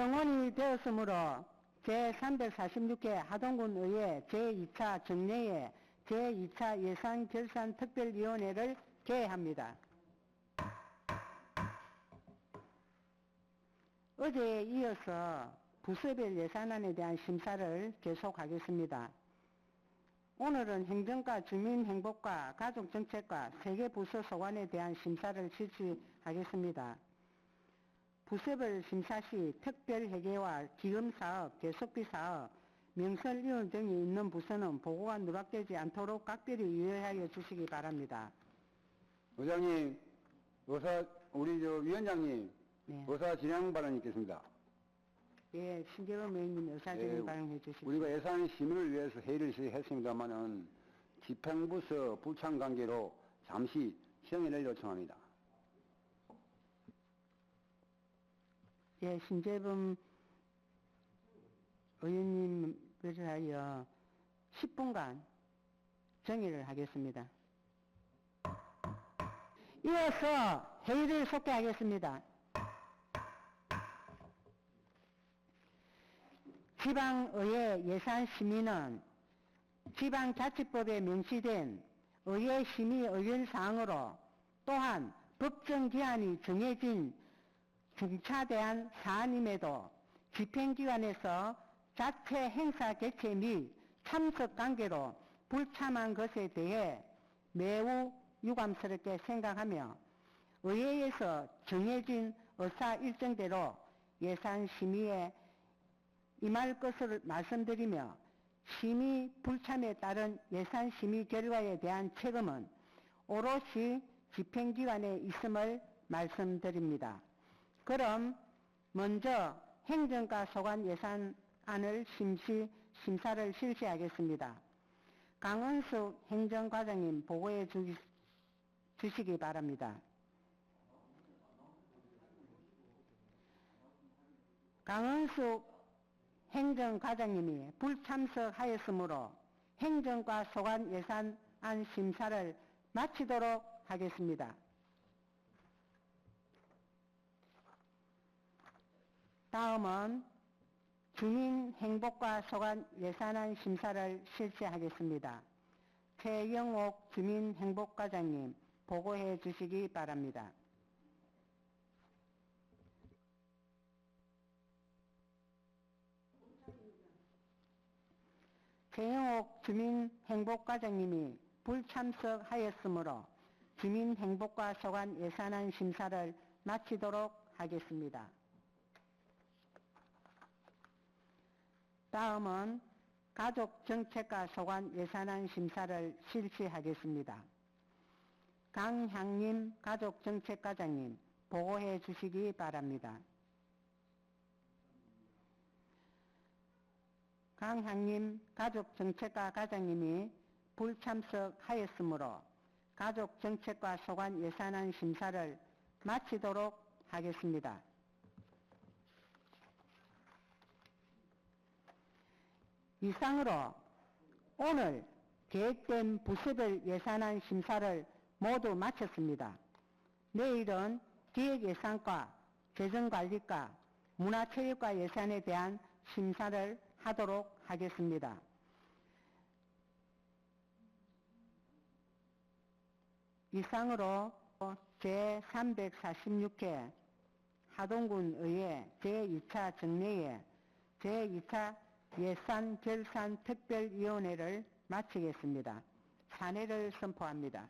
성원이 되었으므로 제346회 하동군의회 제2차 정례회 제2차 예산결산특별위원회를 개회합니다. 어제에 이어서 부서별 예산안에 대한 심사를 계속하겠습니다. 오늘은 행정과 주민행복과 가족정책과 세계 부서 소관에 대한 심사를 실시하겠습니다. 부서별 심사 시 특별회계와 기금 사업, 계속비 사업, 명설위원 등이 있는 부서는 보고가 누락되지 않도록 각별히 유의하여 주시기 바랍니다. 의장님, 의사, 우리 저 위원장님, 네. 의사 진행 발언이 있겠습니다. 예, 신재범 의원님 의사 진행 예, 발언해 주십시오. 우리가 예산 심의를 위해서 회의를 시했습니다만은 집행부서 부창 관계로 잠시 시행을 요청합니다. 예, 신재범 의원님을 하여 10분간 정의를 하겠습니다. 이어서 회의를 속개하겠습니다. 지방의회 예산심의는 지방자치법에 명시된 의회 심의 의견 사항으로 또한 법정 기한이 정해진 중차대한 사안임에도 집행기관에서 자체 행사 개최 및 참석 관계로 불참한 것에 대해 매우 유감스럽게 생각하며 의회에서 정해진 의사 일정대로 예산 심의에 임할 것을 말씀드리며 심의 불참에 따른 예산 심의 결과에 대한 책임은 오롯이 집행기관에 있음을 말씀드립니다. 그럼 먼저 행정과 소관 예산안을 심시, 심사를 실시하겠습니다. 강은숙 행정과장님 보고해 주, 주시기 바랍니다. 강은숙 행정과장님이 불참석하였으므로 행정과 소관 예산안 심사를 마치도록 하겠습니다. 다음은 주민 행복과 소관 예산안 심사를 실시하겠습니다. 최영옥 주민 행복과장님 보고해 주시기 바랍니다. 최영옥 주민 행복과장님이 불참석하였으므로 주민 행복과 소관 예산안 심사를 마치도록 하겠습니다. 다음은 가족정책과 소관 예산안 심사를 실시하겠습니다. 강향림 가족정책과장님 보고해 주시기 바랍니다. 강향림 가족정책과 과장님이 불참석하였으므로 가족정책과 소관 예산안 심사를 마치도록 하겠습니다. 이상으로 오늘 계획된 부서별 예산안 심사를 모두 마쳤습니다. 내일은 기획예산과 재정관리과 문화체육과 예산에 대한 심사를 하도록 하겠습니다. 이상으로 제346회 하동군의회 제2차 정례회 제2차 예산 결산 특별위원회를 마치겠습니다. 사내를 선포합니다.